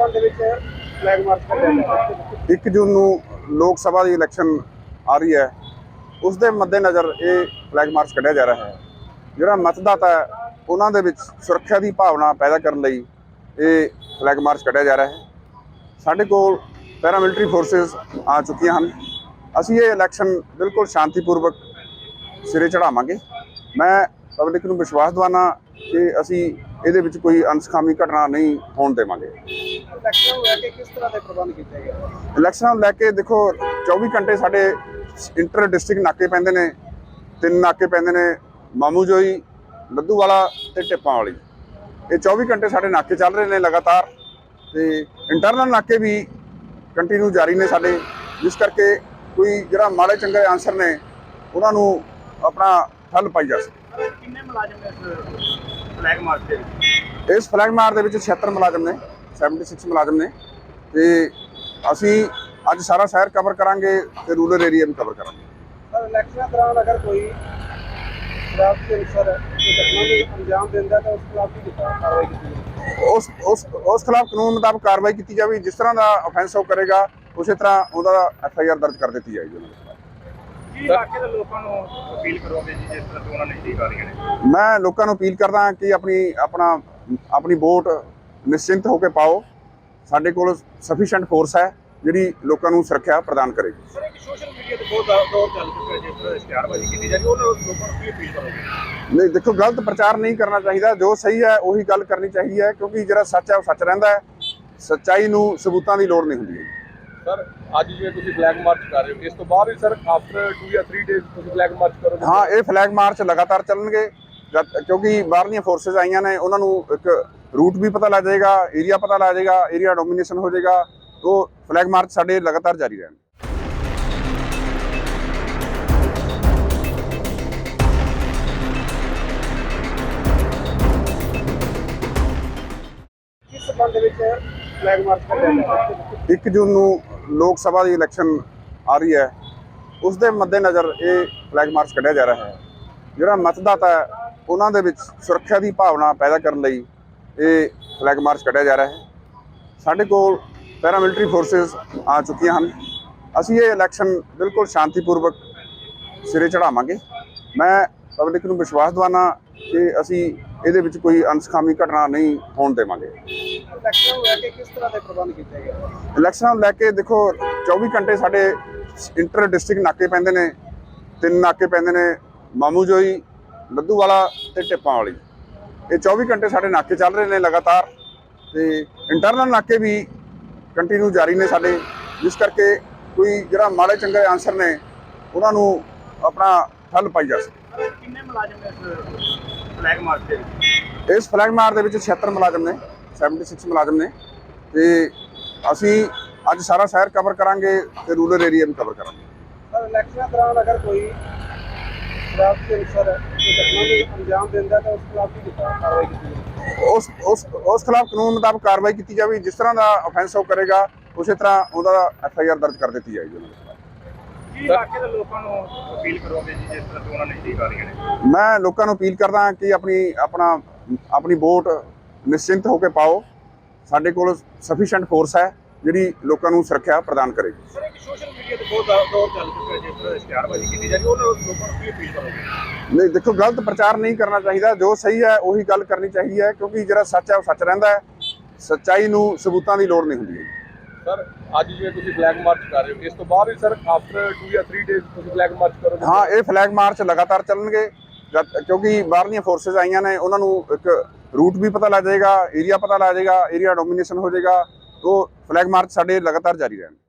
ਸੰਬੰਧ ਵਿੱਚ flag March ਕੱਢਿਆ ਜਾ ਰਿਹਾ 1 ਜੂਨ ਨੂੰ ਲੋਕ ਸਭਾ ਦੀ ਇਲੈਕਸ਼ਨ ਆ ਰਹੀ ਹੈ। ਉਸ ਦੇ ਮੱਦੇਨਜ਼ਰ ਇਹ ਫਲੈਗ ਮਾਰਚ ਕੱਢਿਆ ਜਾ ਰਿਹਾ ਹੈ। ਜਿਹੜਾ ਮਤਦਾਤਾ ਹੈ, ਉਹਨਾਂ ਦੇ ਵਿੱਚ ਸੁਰੱਖਿਆ ਦੀ ਭਾਵਨਾ ਪੈਦਾ ਕਰਨ ਲਈ ਇਹ ਫਲੈਗ ਮਾਰਚ ਕੱਢਿਆ ਜਾ ਰਿਹਾ ਹੈ। ਸਾਡੇ ਕੋਲ ਪੈਰਾਮਿਲਟਰੀ ਫੋਰਸਸ ਆ ਚੁੱਕੀਆਂ ਹਨ। ਅਸੀਂ ਇਹ ਇਲੈਕਸ਼ਨ ਬਿਲਕੁਲ ਸ਼ਾਂਤੀਪੂਰਵਕ ਸਿਰੇ ਚੜਾਵਾਂਗੇ ਮੈਂ ਪਬਲਿਕ ਨੂੰ ਵਿਸ਼ਵਾਸ ਦਿਵਾਨਾ ਕਿ ਅਸੀਂ ਇਹਦੇ ਵਿੱਚ ਕੋਈ ਅਨਸਖਾਮੀ ਘਟਨਾ ਨਹੀਂ ਹੋਣ ਦੇਵਾਂਗੇ। ਇਲੈਕਸ਼ਨ ਨੂੰ ਲੈ ਕੇ ਕਿਸ ਤਰ੍ਹਾਂ ਦੇ ਪ੍ਰਬੰਧ ਕੀਤੇ ਗਏ? ਇਲੈਕਸ਼ਨਾਂ ਨੂੰ ਲੈ ਕੇ ਦੇਖੋ 24 ਘੰਟੇ ਸਾਡੇ ਇੰਟਰ ਡਿਸਟ੍ਰਿਕਟ ਨਾਕੇ ਪੈਂਦੇ ਨੇ ਤਿੰਨ ਨਾਕੇ ਪੈਂਦੇ ਨੇ ਮਾਮੂ ਜੋਈ ਲੱਦੂਵਾਲਾ ਤੇ ਟਿੱਪਾਂ ਵਾਲੀ। ਇਹ 24 ਘੰਟੇ ਸਾਡੇ ਨਾਕੇ ਚੱਲ ਰਹੇ ਨੇ ਲਗਾਤਾਰ ਤੇ ਇੰਟਰਨਲ ਨਾਕੇ ਵੀ ਕੰਟੀਨਿਊ ਜਾਰੀ ਨੇ ਸਾਡੇ ਜਿਸ ਕਰਕੇ ਕੋਈ ਜਿਹੜਾ ਮਾੜੇ ਚੰਗੇ ਆਨਸਰ ਨੇ ਉਹਨਾਂ ਨੂੰ ਆਪਣਾ ਠੱਲ ਪਾਈ ਜਾ ਸਕੇ। ਕਿੰਨੇ ਮੁਲਾਜ਼ਮ ਨੇ ਇਸ ਫਲੈਗ ਮਾਰਚ ਦੇ ਵਿੱਚ? ਇਸ ਫਲੈਗ ਮਾਰ ਦੇ ਵਿੱਚ 76 ਮੁਲਾਜ਼ਮ ਨੇ। 76 ਮੁਲਾਜ਼ਮ ਨੇ ਤੇ ਅਸੀਂ ਅੱਜ ਸਾਰਾ ਸ਼ਹਿਰ ਕਵਰ ਕਰਾਂਗੇ ਤੇ ਰੂਰਲ ਏਰੀਆ ਵੀ ਕਵਰ ਕਰਾਂਗੇ। ਸਰ ਇਲੈਕਸ਼ਨ ਦੌਰਾਨ ਅਗਰ ਕੋਈ ਸ਼ਰਾਬ ਦੇ ਅਨਸਰ ਕੋਈ ਘਟਨਾ ਨੂੰ ਅੰਜਾਮ ਦਿੰਦਾ ਤਾਂ ਉਸ ਖਿਲਾਫ ਕੀ ਕੀਤਾ ਕਾਰਵਾਈ ਕੀਤੀ ਜਾਵੇ ਉਸ ਉਸ ਉਸ ਖਿਲਾਫ ਕਾਨੂੰਨ ਮੁਤਾਬਕ ਕਾਰਵਾਈ ਕੀਤੀ ਜਾਵੇ ਜਿਸ ਤਰ੍ਹਾਂ ਦਾ ਅਫੈਂਸ ਉਹ ਕਰੇਗਾ ਉਸੇ ਤਰ੍ਹਾਂ ਉਹਦਾ ਐਫ ਆਈ ਆਰ ਦਰਜ ਕਰ ਦਿੱਤੀ ਜਾਏਗੀ ਉਹਨਾਂ ਦੇ ਖਿਲਾਫ। ਕੀ ਇਲਾਕੇ ਦੇ ਲੋਕਾਂ ਨੂੰ ਅਪੀਲ ਕਰੋਗੇ ਜੀ ਜਿਸ ਤਰ੍ਹਾਂ ਚੋਣਾਂ ਨਜ਼ਦੀਕ ਆ ਰਹੀਆਂ ਨੇ? ਮੈਂ ਲੋਕਾਂ ਨੂੰ ਅਪੀਲ ਕਰਦਾ ਕਿ ਆਪਣੀ ਆਪਣਾ ਆਪਣੀ ਵੋਟ ਨਿਸ਼ਚਿੰਤ ਹੋ ਕੇ ਪਾਓ। ਸਾਡੇ ਕੋਲ ਸਫੀਸ਼ੀਐਂਟ ਫੋਰਸ ਹੈ ਜਿਹੜੀ ਲੋਕਾਂ ਨੂੰ ਸੁਰੱਖਿਆ ਪ੍ਰਦਾਨ ਕਰੇਗੀ। ਸਰ ਇੱਕ ਸੋਸ਼ਲ ਮੀਡੀਆ ਤੇ ਬਹੁਤ ਜ਼ਿਆਦਾ ਦੌਰ ਚੱਲ ਚੁੱਕਾ ਹੈ ਜਿਸ ਤਰ੍ਹਾਂ ਇਸ਼ਤਿਹਾਰਬਾਜ਼ੀ ਕੀਤੀ ਜਾ ਰਹੀ ਹੈ ਉਹਨਾਂ ਲੋਕਾਂ ਨੂੰ ਕੀ ਅਪੀਲ ਕਰੋਗੇ? ਨਹੀਂ ਦੇਖੋ ਗਲਤ ਪ੍ਰਚਾਰ ਨਹੀਂ ਕਰਨਾ ਚਾਹੀਦਾ। ਜੋ ਸਹੀ ਹੈ ਉਹੀ ਗੱਲ ਕਰਨੀ ਚਾਹੀਦੀ ਹੈ ਕਿਉਂਕਿ ਜਿਹੜਾ ਸੱਚ ਹੈ ਉਹ ਸੱਚ ਰਹਿੰਦਾ ਹੈ। ਸੱਚਾਈ ਨੂੰ ਸਬੂਤਾਂ ਦੀ ਲੋੜ ਨਹੀਂ ਹੁੰਦੀ। ਸਰ ਅੱਜ ਜਿਵੇਂ ਤੁਸੀਂ ਫਲੈਗ ਮਾਰਚ ਕਰ ਰਹੇ ਹੋ ਇਸ ਤੋਂ ਬਾਅਦ ਵੀ ਸਰ ਆਫਟਰ 2 ਜਾਂ 3 ਡੇਜ਼ ਤੁਸੀਂ ਫਲੈਗ ਮਾਰਚ ਕਰੋਗੇ? ਹਾਂ ਇਹ ਫਲੈਗ ਮਾਰਚ ਲਗਾਤਾਰ ਚੱਲਣਗੇ। ਕਿਉਂਕਿ ਬਾਹਰਲੀਆਂ ਫੋਰਸਸ ਆਈਆਂ ਨੇ ਉਹਨਾਂ ਨੂੰ ਇੱਕ ਰੂਟ ਵੀ ਪਤਾ ਲੱਗ ਜਾਏਗਾ ਏਰੀਆ ਪਤਾ ਲੱਗ ਜਾਏਗਾ ਏਰੀਆ ਡੋਮੀਨੇਸ਼ਨ ਹੋ ਜਾਏਗਾ ਤੋਂ ਫਲੈਗ ਮਾਰਚ ਸਾਡੇ ਲਗਾਤਾਰ ਜਾਰੀ ਰਹਿਣ। ਕਿਸ ਸੰਬੰਧ ਵਿੱਚ ਫਲੈਗ ਮਾਰਚ ਕੱਢਿਆ ਜਾ ਰਿਹਾ ਹੈ 1 ਜੂਨ ਨੂੰ ਲੋਕ ਸਭਾ ਦੀ ਇਲੈਕਸ਼ਨ ਆ ਰਹੀ ਹੈ। ਉਸ ਦੇ ਮੱਦੇਨਜ਼ਰ ਇਹ ਫਲੈਗ ਮਾਰਚ ਕੱਢਿਆ ਜਾ ਰਿਹਾ ਹੈ। ਜਿਹੜਾ ਮਤਦਾਤਾ ਹੈ ਉਹਨਾਂ ਦੇ ਵਿੱਚ ਸੁਰੱਖਿਆ ਦੀ ਭਾਵਨਾ ਪੈਦਾ ਕਰਨ ਲਈ ਇਹ ਫਲੈਗ ਮਾਰਚ ਕੱਢਿਆ ਜਾ ਰਿਹਾ ਹੈ। ਸਾਡੇ ਕੋਲ ਪੈਰਾਮਿਲਟਰੀ ਫੋਰਸਸ ਆ ਚੁੱਕੀਆਂ ਹਨ। ਅਸੀਂ ਇਹ ਇਲੈਕਸ਼ਨ ਬਿਲਕੁਲ ਸ਼ਾਂਤੀਪੂਰਵਕ ਸਿਰੇ ਚੜਾਵਾਂਗੇ ਮੈਂ ਪਬਲਿਕ ਨੂੰ ਵਿਸ਼ਵਾਸ ਦਿਵਾਨਾ ਕਿ ਅਸੀਂ ਇਹਦੇ ਵਿੱਚ ਕੋਈ ਅਨਸਖਾਮੀ ਘਟਨਾ ਨਹੀਂ ਹੋਣ ਦੇਵਾਂਗੇ। ਇਲੈਕਸ਼ਨ ਨੂੰ ਲੈ ਕੇ ਕਿਸ ਤਰ੍ਹਾਂ ਦੇ ਪ੍ਰਬੰਧ ਕੀਤੇ ਗਏ? ਇਲੈਕਸ਼ਨਾਂ ਨੂੰ ਲੈ ਕੇ ਦੇਖੋ 24 ਘੰਟੇ ਸਾਡੇ ਇੰਟਰ ਡਿਸਟ੍ਰਿਕਟ ਨਾਕੇ ਪੈਂਦੇ ਨੇ ਤਿੰਨ ਨਾਕੇ ਪੈਂਦੇ ਨੇ ਮਾਮੂ ਜੋਈ ਲੱਦੂਵਾਲਾ ਤੇ ਟਿੱਪਾਂ ਵਾਲੀ ਇਹ 24 ਘੰਟੇ ਸਾਡੇ ਨਾਕੇ ਚੱਲ ਰਹੇ ਨੇ ਲਗਾਤਾਰ ਤੇ ਇੰਟਰਨਲ ਨਾਕੇ ਵੀ ਕੰਟੀਨਿਊ ਜਾਰੀ ਨੇ ਸਾਡੇ ਜਿਸ ਕਰਕੇ ਕੋਈ ਜਿਹੜਾ ਮਾੜੇ ਚੰਗੇ ਆਨਸਰ ਨੇ ਉਹਨਾਂ ਨੂੰ ਆਪਣਾ ਠੱਲ ਪਾਈ ਜਾ ਸਕੇ। ਕਿੰਨੇ ਮੁਲਾਜ਼ਮ ਨੇ ਇਸ ਫਲੈਗ ਮਾਰਚ ਦੇ ਵਿੱਚ? ਇਸ ਫਲੈਗ ਮਾਰ ਦੇ ਵਿੱਚ 76 ਮੁਲਾਜ਼ਮ ਨੇ 76 ਮੁਲਾਜ਼ਮ ਨੇ ਤੇ ਅਸੀਂ ਅੱਜ ਸਾਰਾ ਸ਼ਹਿਰ ਕਵਰ ਕਰਾਂਗੇ ਤੇ ਰੂਰਲ ਏਰੀਆ ਵੀ ਕਵਰ ਕਰਾਂਗੇ। ਸਰ ਇਲੈਕਸ਼ਨ ਦੌਰਾਨ ਅਗਰ ਕੋਈ ਸ਼ਰਾਬ ਦੇ ਅਨਸਰ ਕੋਈ ਘਟਨਾ ਨੂੰ ਅੰਜਾਮ ਦਿੰਦਾ ਤਾਂ ਉਸ ਖਿਲਾਫ ਕੀ ਕੀਤਾ? ਕਾਰਵਾਈ ਕੀਤੀ ਜਾਵੇ। ਉਸ ਉਸ ਉਸ ਖਿਲਾਫ ਕਾਨੂੰਨ ਮੁਤਾਬਕ ਕਾਰਵਾਈ ਕੀਤੀ ਜਾਵੇ ਜਿਸ ਤਰ੍ਹਾਂ ਦਾ ਅਫੈਂਸ ਉਹ ਕਰੇਗਾ ਉਸੇ ਤਰ੍ਹਾਂ ਉਹਦਾ ਐਫ ਆਈ ਆਰ ਦਰਜ ਕਰ ਦਿੱਤੀ ਜਾਏਗੀ ਉਹਨਾਂ ਦੇ ਖਿਲਾਫ। ਕੀ ਇਲਾਕੇ ਦੇ ਲੋਕਾਂ ਨੂੰ ਅਪੀਲ ਕਰੋਗੇ ਜੀ ਜਿਸ ਤਰ੍ਹਾਂ ਚੋਣਾਂ ਨਜ਼ਦੀਕ ਆ ਰਹੀਆਂ ਨੇ? ਮੈਂ ਲੋਕਾਂ ਨੂੰ ਅਪੀਲ ਕਰਦਾ ਕਿ ਆਪਣੀ ਆਪਣਾ ਆਪਣੀ ਵੋਟ ਨਿਸ਼ਚਿੰਤ ਹੋ ਕੇ ਪਾਓ। ਸਾਡੇ ਕੋਲ ਸਫੀਸ਼ੀਐਂਟ ਫੋਰਸ ਹੈ ਜਿਹੜੀ ਲੋਕਾਂ ਨੂੰ ਸੁਰੱਖਿਆ ਪ੍ਰਦਾਨ ਕਰੇਗੀ। ਸਰ ਇੱਕ ਸੋਸ਼ਲ ਮੀਡੀਆ ਤੇ ਬਹੁਤ ਜ਼ਿਆਦਾ ਦੌਰ ਚੱਲ ਚੁੱਕਾ ਹੈ ਜਿਸ ਤਰ੍ਹਾਂ ਇਸ਼ਤਿਹਾਰਬਾਜ਼ੀ ਕੀਤੀ ਜਾ ਰਹੀ ਹੈ ਉਹਨਾਂ ਲੋਕਾਂ ਨੂੰ ਕੀ ਅਪੀਲ ਕਰੋਗੇ? ਨਹੀਂ ਦੇਖੋ ਗਲਤ ਪ੍ਰਚਾਰ ਨਹੀਂ ਕਰਨਾ ਚਾਹੀਦਾ। ਜੋ ਸਹੀ ਹੈ ਉਹੀ ਗੱਲ ਕਰਨੀ ਚਾਹੀਦੀ ਹੈ ਕਿਉਂਕਿ ਜਿਹੜਾ ਸੱਚ ਹੈ ਉਹ ਸੱਚ ਰਹਿੰਦਾ ਹੈ। ਸੱਚਾਈ ਨੂੰ ਸਬੂਤਾਂ ਦੀ ਲੋੜ ਨਹੀਂ ਹੁੰਦੀ। ਸਰ ਅੱਜ ਜਿਵੇਂ ਤੁਸੀਂ ਫਲੈਗ ਮਾਰਚ ਕਰ ਰਹੇ ਹੋ ਇਸ ਤੋਂ ਬਾਅਦ ਵੀ ਸਰ ਆਫਟਰ 2 ਜਾਂ 3 ਡੇਜ਼ ਤੁਸੀਂ ਫਲੈਗ ਮਾਰਚ ਕਰੋਗੇ? ਹਾਂ ਇਹ ਫਲੈਗ ਮਾਰਚ ਲਗਾਤਾਰ ਚੱਲਣਗੇ। ਕਿਉਂਕਿ ਬਾਹਰਲੀਆਂ ਫੋਰਸਸ ਆਈਆਂ ਨੇ ਉਹਨਾਂ ਨੂੰ ਇੱਕ ਰੂਟ ਵੀ ਪਤਾ ਲੱਗ ਜਾਏਗਾ ਏਰੀਆ ਪਤਾ ਲੱਗ ਜਾਏਗਾ ਏਰੀਆ ਡੋਮੀਨੇਸ਼ਨ ਹੋ ਜਾਏਗਾ। ਤੋਂ ਫਲੈਗ ਮਾਰਚ ਸਾਡੇ ਲਗਾਤਾਰ ਜਾਰੀ ਰਹਿਣ।